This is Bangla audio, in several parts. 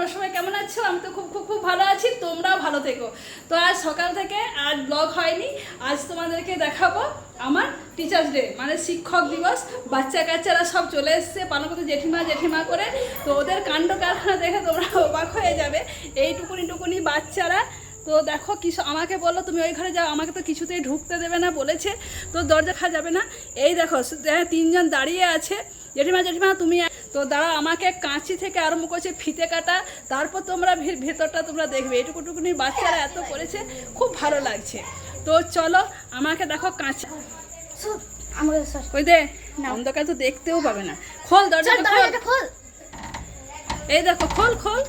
তোমরা সবাই কেমন আছো? আমি তো খুব খুব খুব ভালো আছি, তোমরাও ভালো থেকো। তো আজ সকাল থেকে আজ ব্লগ হয়নি, আজ তোমাদেরকে দেখাবো আমার টিচার্স ডে মানে শিক্ষক দিবস। বাচ্চা কাচ্চারা সব চলে এসছে পালন করতে জেঠিমা জেঠিমা করে। তো ওদের কাণ্ড কারখানা দেখে তোমরা অবাক হয়ে যাবে। এইটুকুনি টুকুনি টুকুনি বাচ্চারা, তো দেখো কি আমাকে বলল, তুমি ওই ঘরে যাও, আমাকে তো কিছুতেই ঢুকতে দেবে না, বলেছে। তো দরজা খা যাবে না। এই দেখো তিনজন দাঁড়িয়ে আছে। জেঠিমা জেঠিমা, তুমি তো দাঁড়া আমাকে কাঁচি থেকে আরম্ভ করছে ফিতে কাটা তারপর তোমরা ভেতরটা তোমরা দেখবে। এটুকু টুকুনি বাচ্চারা এত করেছে খুব ভালো লাগছে। তো চলো আমাকে দেখো কাঁচি আমাকে ওই দে? অন্ধকার তো দেখতেও পাবে না। খোল দরজাটা খোল। এই দেখো খোল খোল।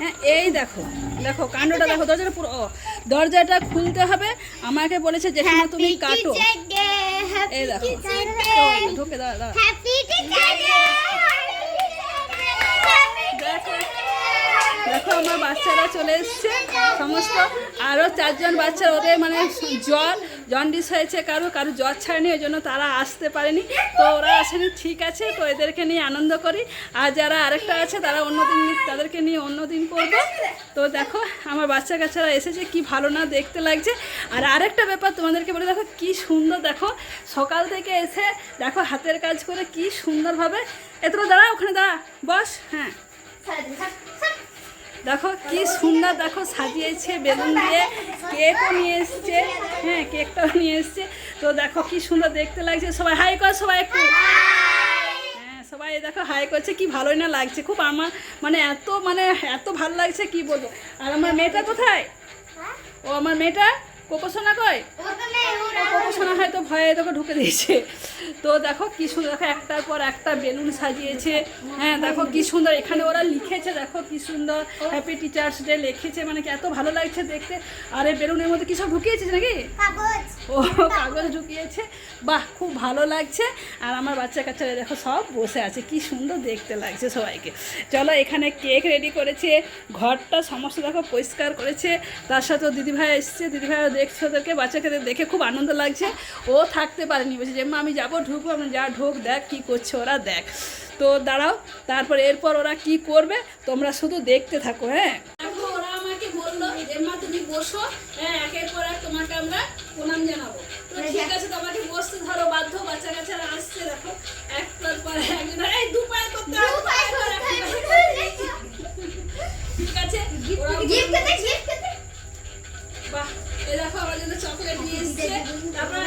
হ্যাঁ এই দেখো দেখো কাণ্ডটা দেখো দরজাটা পুরো ও, দরজাটা খুলতে হবে। আমাকে বলেছে জেঠিমা তুমি কাটো। এই দেখো। ঢুকে দাঁড়া দাঁড়া। দেখো আমার বাচ্চারা চলে এসছে। সমস্ত আরও চারজন বাচ্চা ওদের মানে জ্বর, জন্ডিস হয়েছে কারও কারও জ্বর ছাড়েনি, ওই জন্য তারা আসতে পারেনি। তো ওরা আসেনি, ঠিক আছে, তো এদেরকে নিয়ে আনন্দ করি। আর যারা আরেকটা আছে, তারা অন্যদিন তাদেরকে নিয়ে অন্যদিন করব। তো দেখো, আমার বাচ্চা কাচ্চারা এসেছে, কি ভালো না দেখতে লাগছে। আর আরেকটা ব্যাপার তোমাদেরকে বলে, দেখো কি সুন্দর, দেখো, সকাল থেকে এসে দেখো হাতের কাজ করে কি সুন্দরভাবে। এত দাঁড়া ওখানে দাঁড়া, বস হ্যাঁ। দেখো কি সুন্দর, দেখো সাজিয়েছে বেলুন দিয়ে কেকও নিয়ে এসছে হ্যাঁ কেকটাও নিয়ে এসছে। তো দেখো কি সুন্দর দেখতে লাগছে, সবাই হাই কর, সবাই একটু। হ্যাঁ সবাই দেখো হাই করছে, কি ভালোই না লাগছে, খুব আমার মানে এত মানে এত ভালো লাগছে, কি বলব। আর আমার মেয়েটা কোথায়? ও আমার মেয়েটা? কোকোসোনা কয়? কোকোসোনা হয়তো ভয়ে তোকে ঢুকে দিয়েছে। তো দেখো কি সুন্দর দেখো একটার পর একটা বেলুন সাজিয়েছে। হ্যাঁ দেখো কি সুন্দর এখানে ওরা লিখেছে দেখো কি সুন্দর। হ্যাপি টিচার্স ডে লিখেছে মানে কি এত ভালো লাগছে দেখতে। আর এই বেলুনের মধ্যে কি সব ঢুকিয়েছিস নাকি? ও কাগজ ঢুকিয়েছে। বাহ খুব ভালো লাগছে। আর আমার বাচ্চা কাচ্চারা দেখো সব বসে আছে কি সুন্দর দেখতে লাগছে সবাইকে। চলো এখানে কেক রেডি করেছে ঘরটা সমস্ত দেখো পরিষ্কার করেছে। তার সাথে দিদিভাই এসছে দিদিভাইও দেখছে ওদেরকে বাচ্চাকে দেখে খুব আনন্দ লাগছে। ও থাকতে পারেনি বলছে যে মা আমি যাব ঢুকবো আমি যা ঢোক দেখ কি করছে ওরা দেখ। তো দাঁড়াও তারপর এরপর ওরা কি করবে তোমরা শুধু দেখতে থাকো হ্যাঁ? ওরা আমাকে বলল যে মা তুমি বসো হ্যাঁ একের পর এক তোমাকে আমরা প্রণাম জানাব। তো ঠিক আছে তোমাকে বসতে ধরো বাধ্য বাচ্চা কাচ্চারা আসছে দেখো একটার পর একজন এই দু পায়ে করতে। ঠিক আছে বাহ এই দেখো আমার জন্য চকলেট নিয়ে এসছে। তারপর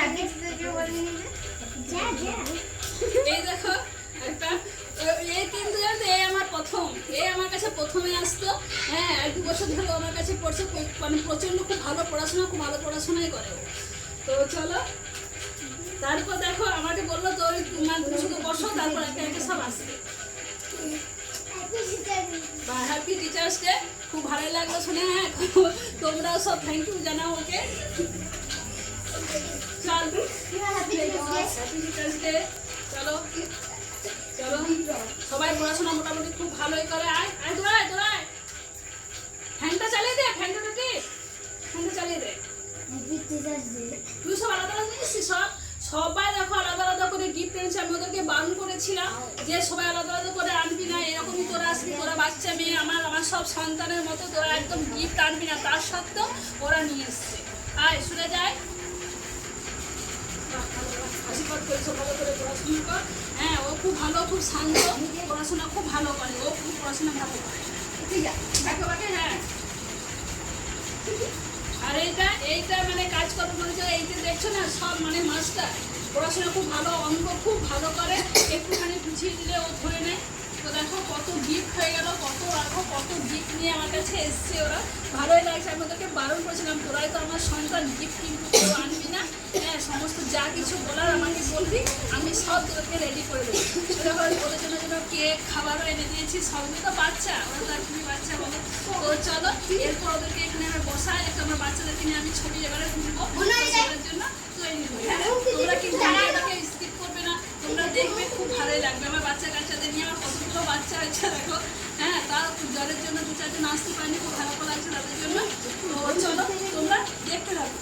এই দেখো একটা এই কিন্তু এই আমার প্রথম। এই আমার কাছে প্রথমে আসতো। হ্যাঁ এক দু বছর ধরে আমার কাছে পড়ছে। খুব- মানে প্রচণ্ড খুব ভালো পড়াশোনা খুব ভালো পড়াশোনাই করে তো চলো তারপর দেখো আমাকে বলল তো তুমি শুধু বসো তারপর একে একে সব আসবে। হ্যাপি টিচার্স ডে খুব ভালো লাগল শুনে হ্যাঁ। তোমরাও সব থ্যাংক ইউ জানাও ওকে। চল চলো সবাই পড়াশোনা মোটামুটি খুব ভালোই করে। আয় আয় দৌড়ায় ফ্যানটা চালিয়ে দে, ফ্যানটা ঢুকি। ফ্যানটা চালিয়ে দে। তুই সব আলাদা আলাদা নিয়েছিস সব, সবাই দেখো আলাদা আলাদা করে গিফট এনেছে। আমি ওদেরকে বারণ করেছিলাম যে সবাই আলাদা আলাদা করে সব সন্তানের মতো তোরা একদম গিফট আনবি না তার সত্ত্বেও ওরা নিয়ে এসছে। আয় শুনে যায়। আশীর্বাদ করেছ ভালো করে পড়াশোনা কর। হ্যাঁ ও খুব ভালো খুব শান্ত। পড়াশোনা খুব ভালো করে ও খুব পড়াশোনা ভালো করে। ঠিক আছে হ্যাঁ। আর এইটা এইটা মানে কাজ করার মনে এই যে দেখছ না সব মানে মাস্টার। পড়াশোনা খুব ভালো অঙ্ক খুব ভালো করে। একটুখানি বুঝিয়ে দিলে ও ধরে নেয়। তো দেখো কত গিফট হয়ে গেল কত রাখো কত গিফট নিয়ে আমার কাছে এসছে ওরা। ভালোই লাগছে আমি ওদেরকে বারণ করেছিলাম তোরাই তো আমার সন্তান গিফট কিন্তু কেউ আনবি না। হ্যাঁ সমস্ত যা কিছু বলার আমাকে বলবি আমি সব তোদেরকে রেডি করে দেবো। দেখো ওদের জন্য জন্য কেক খাবারও এনে দিয়েছি সবই তো বাচ্চা ওরা তো আর তুমি বাচ্চা বলো। তো চলো এরপর ওদেরকে এখানে আমরা বসাই একটা আমার বাচ্চাদেরকে নিয়ে আমি ছবি এবারে তুলবো। বসানোর জন্য তৈরি হই হ্যাঁ? তোমরা কিন্তু ভিডিওটাকে স্কিপ করবে না তোমরা দেখবে খুব ভালোই লাগবে আমার বাচ্চা কাচ্চাদের নিয়ে আমার বাচ্চা দেখো। হ্যাঁ তার জ্বরের জন্য দু চারজন আসতে পারেনি, খুব খারাপ লাগছে তাদের জন্য। তো চলো, তোমরা দেখতে থাকো।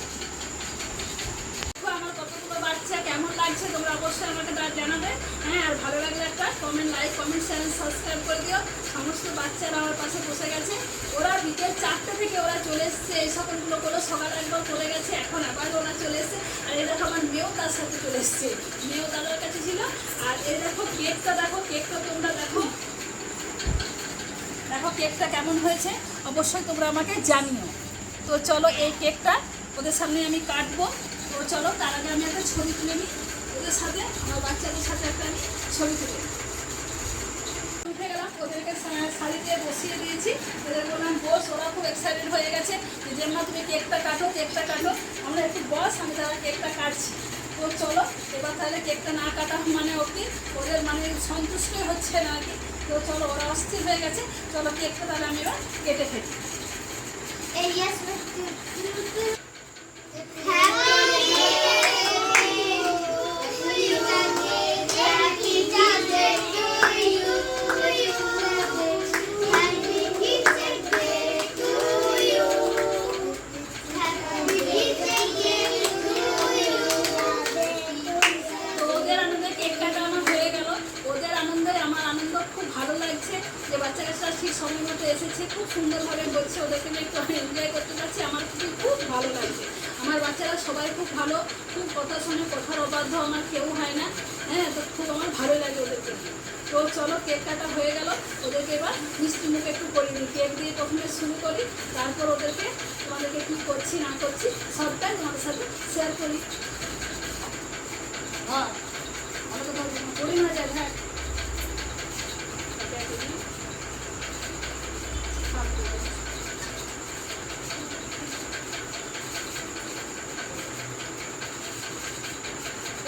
বাচ্চা, কেমন লাগছে, তোমরা অবশ্যই আমাকে জানাবে। হ্যাঁ আর ভালো লাগলে একটা comment like comment channel subscribe করে দিও। সমস্ত বাচ্চারা আমার পাশে বসে গেছে। ওরা বিকেল চারটে থেকে ওরা চলে এসছে। এই সকলগুলো করে সকালে একবার চলে গেছে, এখন আবার ওরা চলে এসছে। আর দেখো আমার মেয়েও তার সাথে চলে এসছে মেয়েও দাদার কাছে ছিল আর এই দেখো কেকটা দেখো কেকটা তোমরা দেখো দেখো কেকটা কেমন হয়েছে, অবশ্যই তোমরা আমাকে জানিও। তো চলো এই কেকটা ওদের সামনে আমি কাটবো। তো চলো, তার আগে আমি একটা ছবি তুলে নিই। ওদের সাথে, আমার বাচ্চাদের সাথে একটা আমি ছবি তুলে। উঠে গেলাম, ওদেরকে শা- শাড়ি দিয়ে বসিয়ে দিয়েছি। ওদের বললাম, বস, ওরা খুব এক্সাইটেড হয়ে গেছে। যে জেম্মা, তুমি কেকটা কাটো কেকটা কাটো। আমরা একটু বস, আমি তারা কেকটা কাটছি। তো চলো, এবার তাহলে কেকটা না কাটা মানে অবধি ওদের মানে সন্তুষ্টই হচ্ছে না আর কি। তো চলো ওরা অস্থির হয়ে গেছে। চলো কেকটা তাহলে আমি এবার কেটে ফেলি। এসেছে, খুব সুন্দরভাবে বলছে, ওদেরকে নিয়ে একটু আমি এনজয় করতে পারছি আমার খুবই খুব ভালো লাগছে। আমার বাচ্চারা সবাই খুব ভালো, খুব কথা শুনে, কথার অবাধ্য, আমার কেউ হয় না। হ্যাঁ তো খুব আমার ভালো লাগে ওদেরকে। তো চলো কেক কাটা হয়ে গেল। ওদেরকে এবার মিষ্টি মুখে একটু করে নিই। কেক দিয়ে প্রথমে শুরু করি, তারপর ওদেরকে তোমাদেরকে কী করছি, না করছি, সবটাই তোমাদের সাথে শেয়ার করি। হ্যাঁ আমাকে তো করি না যায় হ্যাঁ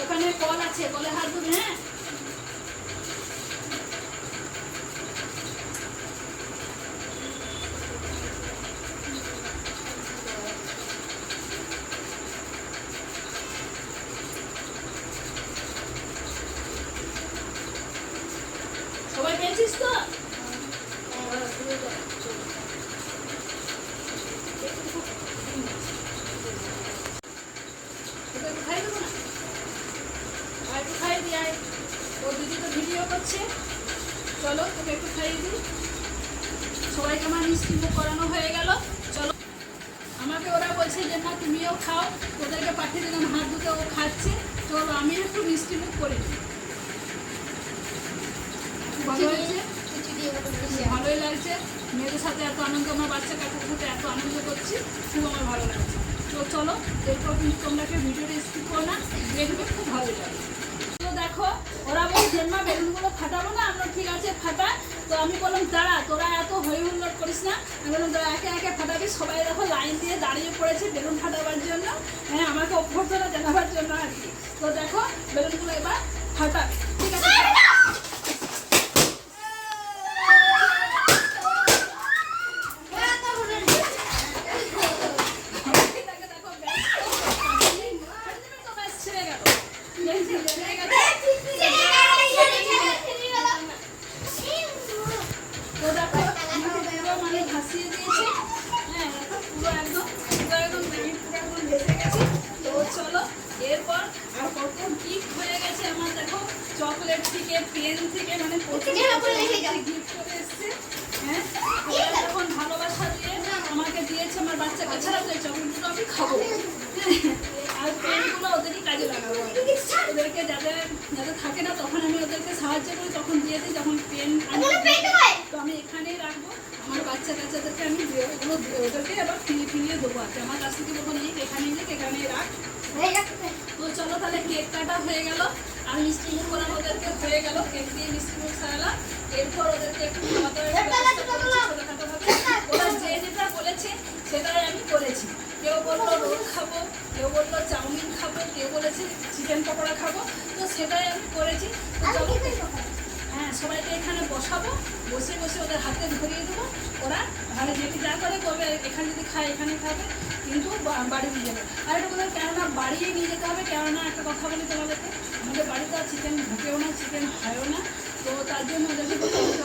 ওখানে কল আছে কলে হাত ধুবে হ্যাঁ সবাই পেয়েছিস তো হ্যাঁ, শুরু কর। তোকে একটু খাইয়ে দেবো না? আর একটু খাইয়ে দিই আয়। ও দিদি তো ভিডিও করছে চলো তোকে একটু খাইয়ে দিই। সবাইকে আমার মিষ্টি মুখ করানো হয়ে গেল। চলো। আমাকে ওরা বলছে যে না তুমিও খাও। ওদেরকে পাঠিয়ে দিলাম হাত ধুতে ও খাচ্ছে। চলো আমি একটু মিষ্টি মুখ করে দিই ভালো হয়েছে ভালোই লাগছে। মেয়েদের সাথে এত আনন্দ আমার বাচ্চা কাচ্চার সাথে এত আনন্দ করছি খুব আমার ভালো লাগছে। তো চলো এরপর কিন্তু তোমরাকে ভিডিওটা স্কিপ করো না দেখবে খুব ভালো লাগে তো দেখো ওরা বলছে মা বেলুনগুলো ফাটাবো না আমরা ঠিক আছে ফাটা তো আমি বললাম, দাঁড়া, তোরা এত হই হুল্লোড় করিস না। আমি বললাম, দাঁড়া, একে একে ফাটাবি। সবাই দেখো লাইন দিয়ে দাঁড়িয়ে পড়েছে বেলুন ফাটাবার জন্য। হ্যাঁ আমাকে অভ্যর্থনা জানাবার জন্য আর কি তো দেখো বেলুনগুলো এবার ফাটাবে ঠিক আছে এটাকে দেখো ব্যাস তো ব্যাস ছেড়ে গেল ছেড়ে গেল তো দেখো আমাকে পুরো মানে ভাসিয়ে দিয়েছে হ্যাঁ দেখো পুরো একদম পুরো একদম ব্যাঙে পুরো একদম ভেসে গেছে তো চলো এরপর আর কত গিফট হয়ে গেছে আমার দেখো চকলেট থেকে পেন থেকে মানে প্রচুর জামা পরে রেখে যাও। গিফট করে এসছে হ্যাঁ ওরা যখন ভালোবাসা দিয়ে আমাকে দিয়েছে আমার বাচ্চা কাছেরা তো এই চকলেটগুলো আমি খাব হ্যাঁ, আর পেনগুলো ওদেরই কাজে লাগাবো আমি। ওদেরকে যাদের যাদের থাকে না তখন আমি ওদেরকে সাহায্য করি তখন দিয়ে দিই যখন পেন আমি তো আমি এখানেই রাখব আমার বাচ্চা কাচ্চাদেরকে আমি দিয়ে- ওগুলো দিয়ে- ওদেরকে আবার ফিরিয়ে ফিরিয়ে দেবো আর কি। আমার কাছ থেকে বলব নেই এখানেই দেখ এখানেই রাখ তো চলো তাহলে কেক কাটা হয়ে গেল আর মিষ্টি মুখ করা ওদেরকে হয়ে গেল কেক দিয়ে মিষ্টি মুখ সারালাম। এরপর ওদেরকে একটু খাওয়া। ওরা যে যেটা বলেছে সেটাই আমি করেছি। কেউ বলল রোল খাব কেউ বলল চাউমিন খাব কেউ বলেছে চিকেন পকোড়া খাব তো সেটাই আমি করেছি। হ্যাঁ সবাইকে এখানে বসাবো বসে বসে ওদের হাতে ধরিয়ে দেবো। ওরা ঘরে যেটি যা করে কবে এখানে যদি খায় এখানে খাবে। কিন্তু বাড়ি নিয়ে যাবে। আর একটা কথা, কেননা বাড়িয়ে নিয়ে যেতে হবে, কেননা একটা কথা বলি তোমাদেরকে, আমাদের বাড়িতে আর চিকেন ঢুকেও না চিকেন হয়ও না। তো তার জন্য ওদেরকে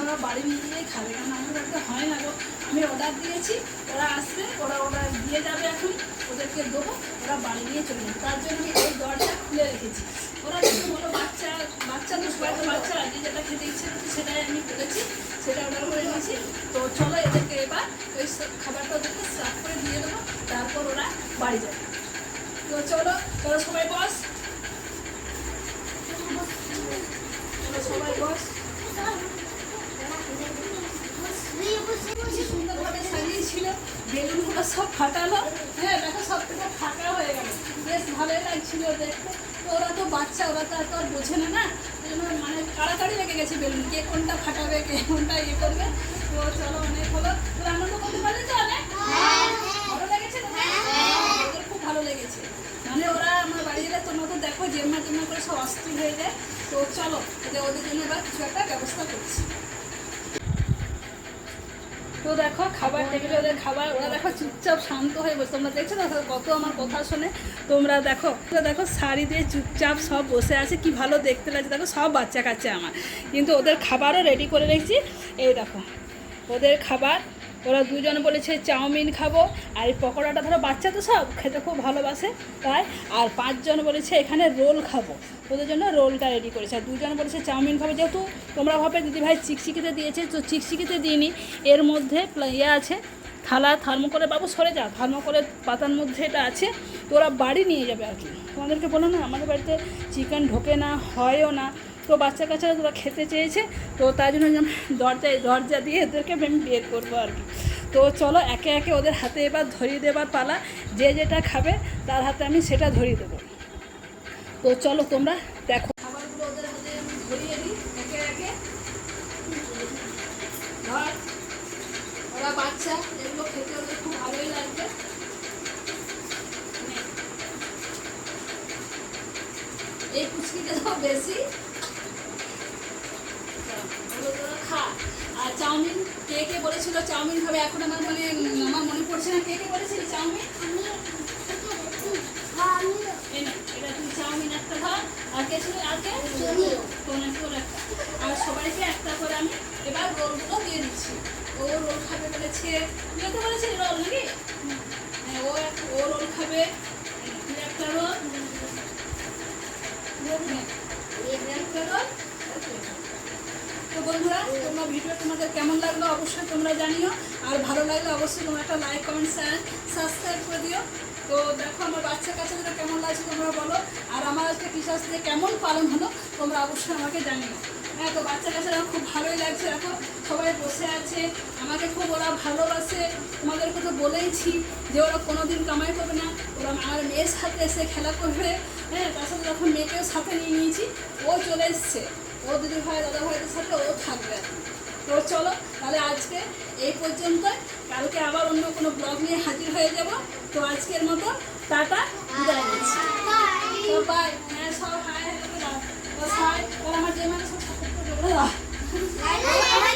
ওরা বাড়ি নিয়ে গিয়েই খাবে কারণ আমাদের বাড়িতে হয় না গো। আমি অর্ডার দিয়েছি, ওরা আসবে, ওরা ওরা দিয়ে যাবে এখন, ওদেরকে দেবো, ওরা বাড়ি নিয়ে চলে যাবে। তার জন্য আমি এই দরজা খুলে রেখেছি। ওরা যদি বলো, বাচ্চা বাচ্চা তো সবাই তো বাচ্চা আগে যেটা খেতে ইচ্ছে করছে সেটাই আমি করেছি, সেটা অর্ডার করে নিয়েছি। তো চলো এদেরকে এবার ওই খাবারটা ওদেরকে সার্ভ করে দিয়ে দেবো। তারপর ওরা বাড়ি যাবে। তো চলো চলো সবাই বস। সবাই বস। সুন্দরভাবে সাজিয়েছিল সব ফাটালো। হ্যাঁ সব হয়ে বেশ ভালোই তো ওরা তো বাচ্চা, ওরা তো এত আর বোঝে না না? মানে লেগে গেছে বেলুন। কে কোনটা ফাটাবে, কে কোনটা ইয়ে করবে। তো চলো, অনেক হলো। তো আনন্দ করতে পারলে তো, অনেক ভালো লেগেছে তো ওদের খুব ভালো লেগেছে। মানে ওরা আমার বাড়ি গেলে তোমরা তো দেখো, জেম্মা জেম্মা করে সব অস্থির হয়ে যায়। তো চলো ওদের জন্য এবার কিছু একটা ব্যবস্থা করছি। তো দেখো, খাবার টেবিলে ওদের খাবার, ওরা দেখো চুপচাপ শান্ত হয়ে বসে। তোমরা দেখছ না কত আমার কথা শুনে। তোমরা দেখো তো দেখো শাড়ি দিয়ে চুপচাপ সব বসে আছে। কি ভালো দেখতে লাগছে। দেখো সব বাচ্চা কাচ্চা আমার। কিন্তু ওদের খাবারও রেডি করে রেখেছি। এই দেখো, ওদের খাবার ওরা দুজন বলেছে চাউমিন খাব, আর এই পকোড়াটা ধরো বাচ্চা তো সব, খেতে খুব ভালোবাসে তাই। আর পাঁচজন বলেছে এখানে রোল খাব, ওদের জন্য রোলটা রেডি করেছে। আর দুজন বলেছে চাউমিন খাব, যেহেতু তোমরা ভাবে দিদি ভাই চিকচিকিতে দিয়েছে, তো চিকচিকিতে দিইনি। এর মধ্যে ইয়ে আছে, থালা, থার্মোকলের বাবু সরে যা, থার্মোকলের পাতার মধ্যে এটা আছে, তো ওরা বাড়ি নিয়ে যাবে আর কি। তোমাদেরকে বলো না, আমাদের বাড়িতে চিকেন ঢোকে না, হয়ও না। তো বাচ্চা কাচ্চারা তোরা খেতে চেয়েছে, তো তাই জন্য দরজায় দরজা দিয়ে এদেরকে আমি বের করব আর কি। তো চলো একে একে ওদের হাতে এবার ধরিয়ে দেবার পালা, যে যেটা খাবে তার হাতে আমি সেটা ধরিয়ে দেবো। তো চলো তোমরা দেখো খাবারগুলো ওদের হাতে আমি ধরিয়ে দিই একে একে ধর ওরা বাচ্চা এগুলো খেতে ওদের খুব ভালোই লাগবে নে। এই কুচকিটা তো বেশি ওগুলো তোরা খা আর চাউমিন কে কে বলেছিল চাউমিন খাবে এখন আমার মানে উম, আমার মনে পড়ছে না কে কে বলেছিল চাউমিন এই নে, এটা তুই চাউমিন একটা ধর আর কে ছিল আর কে তোনে তোর একটা আর সবাইকে একটা করে আমি এবার রোলগুলো দিয়ে দিচ্ছি ও রোল খাবে বলেছে তুই তো বলেছিলি রোল নাকি হ্যাঁ, ও এক- ও রোল খাবে তুই একটা রোল রোল নে। একটা রোল আর তুই একটা। তো বন্ধুরা তোমরা ভিডিও তোমাদের কেমন লাগল অবশ্যই তোমরা জানিও। আর ভালো লাগলে অবশ্যই তোমরা একটা লাইক কমেন্ট শেয়ার সাবস্ক্রাইব করে দিও। তো দেখো আমার বাচ্চা কাচ্চাদের কেমন লাগছে তোমরা বলো। আর আমার আজকে টিচার্স ডে কেমন পালন হলো তোমরা অবশ্যই আমাকে জানিও। হ্যাঁ তো বাচ্চা কাচ্চারা খুব ভালোই লাগছে। দেখো, সবাই বসে আছে। আমাকে খুব ওরা ভালোবাসে। তোমাদেরকে তো বলেইছি যে ওরা কোনোদিন কামাই করবে না। ওরা আমার মেয়ের সাথে এসে খেলা করবে। হ্যাঁ তার সাথে যখন মেয়েকেও সাথে নিয়ে নিয়েছি, ও চলে এসছে। ও দিদি ভাই দাদা ভাইদের সাথে ও থাকবে। তো চলো, তাহলে আজকে এই পর্যন্ত কালকে আবার অন্য কোনো ব্লগ নিয়ে হাজির হয়ে যাব। তো আজকের মতো টাটা, বিদায় নিচ্ছি। বাই হ্যাঁ সব হাই হ্যালো আমার যে মানে সব সাপোর্ট করে দাও Bye.